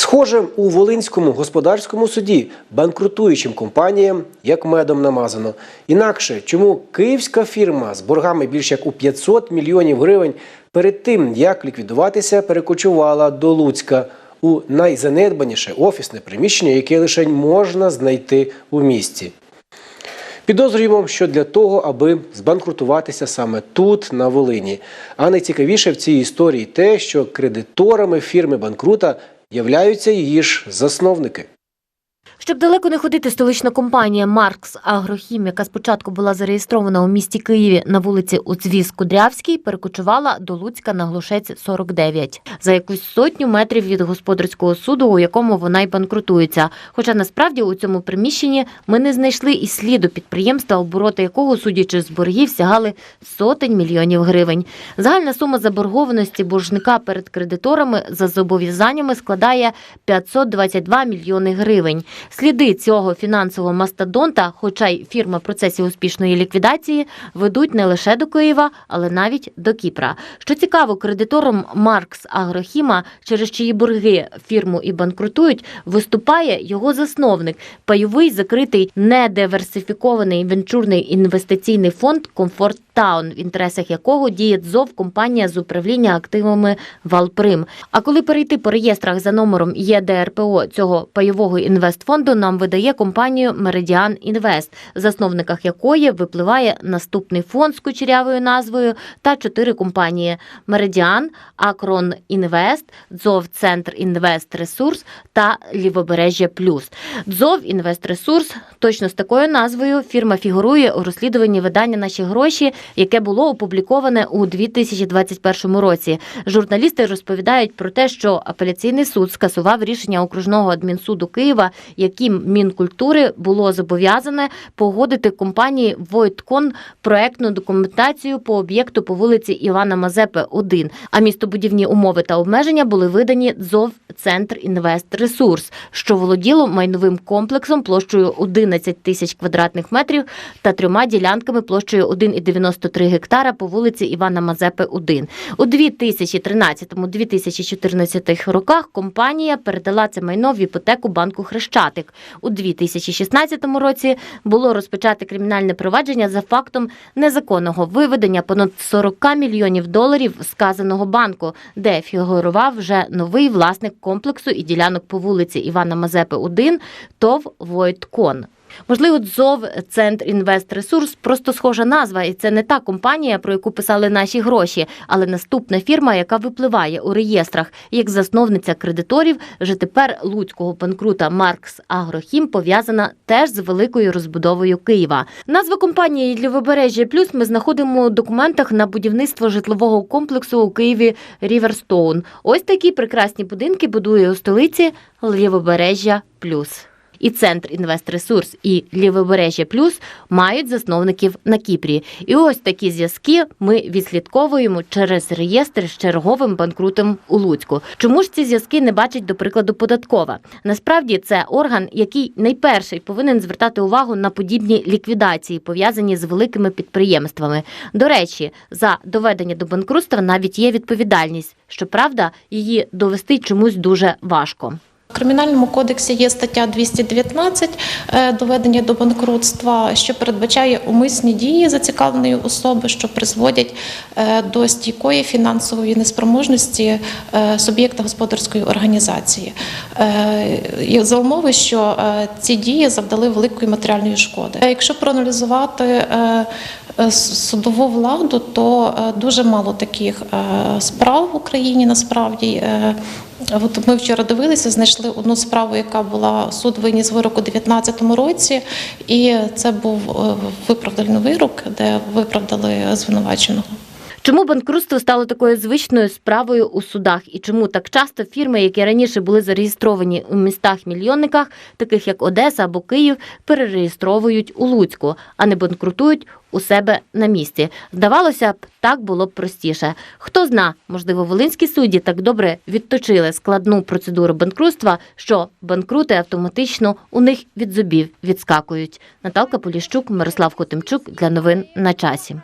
Схоже, у Волинському господарському суді банкрутуючим компаніям як медом намазано. Інакше, чому київська фірма з боргами більш як у 500 мільйонів гривень перед тим, як ліквідуватися, перекочувала до Луцька у найзанедбаніше офісне приміщення, яке лише можна знайти у місті. Підозрюємо, що для того, аби збанкрутуватися саме тут, на Волині. А найцікавіше в цій історії те, що кредиторами фірми банкрута являються її ж засновники. Щоб далеко не ходити, столична компанія Маркс Агрохім, яка спочатку була зареєстрована у місті Києві на вулиці Уцвіз Кудрявській, перекочувала до Луцька на Глушець 49, за якусь сотню метрів від господарського суду, у якому вона й банкрутується. Хоча насправді у цьому приміщенні ми не знайшли і сліду підприємства, обороти якого, судячи з боргів, сягали сотень мільйонів гривень. Загальна сума заборгованості боржника перед кредиторами за зобов'язаннями складає 522 мільйони гривень. Сліди цього фінансового мастодонта, хоча й фірма в процесі успішної ліквідації, ведуть не лише до Києва, але навіть до Кіпра. Що цікаво, кредитором Маркс Агрохіма, через чиї борги фірму і банкрутують, виступає його засновник, пайовий закритий недиверсифікований венчурний інвестиційний фонд Комфорт Таун, в інтересах якого діє ДЗОВ компанія з управління активами Валприм. А коли перейти по реєстрах за номером ЄДРПО цього пайового інвестфонду, нам видає компанію Меридіан Інвест, засновниках якої випливає наступний фонд з кучерявою назвою та чотири компанії: Меридіан, Акрон Інвест, ДЗОВ Центр Інвест Ресурс та Лівобережжя Плюс. ДЗОВ Інвест Ресурс точно з такою назвою фірма фігурує у розслідуванні видання Наші гроші, яке було опубліковане у 2021 році. Журналісти розповідають про те, що апеляційний суд скасував рішення окружного адмінсуду Києва, яким Мінкультури було зобов'язане погодити компанії Войткон проектну документацію по об'єкту по вулиці Івана Мазепи 1. А містобудівні умови та обмеження були видані ДЗОВ Центр Інвест Ресурс, що володіло майновим комплексом площею 11 тисяч квадратних метрів та трьома ділянками площею 1,93 гектара по вулиці Івана Мазепи 1. У 2013-2014 роках компанія передала це майно в іпотеку банку Хрещатик. У 2016 році було розпочати кримінальне провадження за фактом незаконного виведення понад 40 мільйонів доларів сказаного банку, де фігурував вже новий власник комплексу і ділянок по вулиці Івана Мазепи 1 ТОВ Войткон. Можливо, ДЗОВ Центр Інвест Ресурс просто схожа назва, і це не та компанія, про яку писали наші гроші, але наступна фірма, яка випливає у реєстрах як засновниця кредиторів, вже тепер луцького банкрута Маркс Агрохім пов'язана теж з великою розбудовою Києва. Назва компанії Лівобережжя Плюс ми знаходимо у документах на будівництво житлового комплексу у Києві Ріверстоун. Ось такі прекрасні будинки будує у столиці Лівобережжя Плюс. І центр Інвестресурс і Лівобережжя Плюс мають засновників на Кіпрі. І ось такі зв'язки ми відслідковуємо через реєстр з черговим банкрутом у Луцьку. Чому ж ці зв'язки не бачить, до прикладу, податкова? Насправді це орган, який найперший повинен звертати увагу на подібні ліквідації, пов'язані з великими підприємствами. До речі, за доведення до банкрутства навіть є відповідальність. Щоправда, її довести чомусь дуже важко. В Кримінальному кодексі є стаття 219 е, доведення до банкрутства, що передбачає умисні дії зацікавленої особи, що призводять е, до стійкої фінансової неспроможності е, суб'єкта господарської організації. За умови, що ці дії завдали великої матеріальної шкоди. Якщо проаналізувати судову владу, то дуже мало таких справ в Україні насправді. От ми вчора дивилися, знайшли одну справу, яка була суд виніс вирок у 2019 році, і це був е, виправдальний вирок, де виправдали звинуваченого. Чому банкрутство стало такою звичною справою у судах? І чому так часто фірми, які раніше були зареєстровані у містах-мільйонниках, таких як Одеса або Київ, перереєстровують у Луцьку, а не банкрутують у себе на місці? Здавалося б, так було б простіше. Хто зна, можливо, волинські судді так добре відточили складну процедуру банкрутства, що банкрути автоматично у них від зубів відскакують. Наталка Поліщук, Мирослав Хотимчук для новин на часі.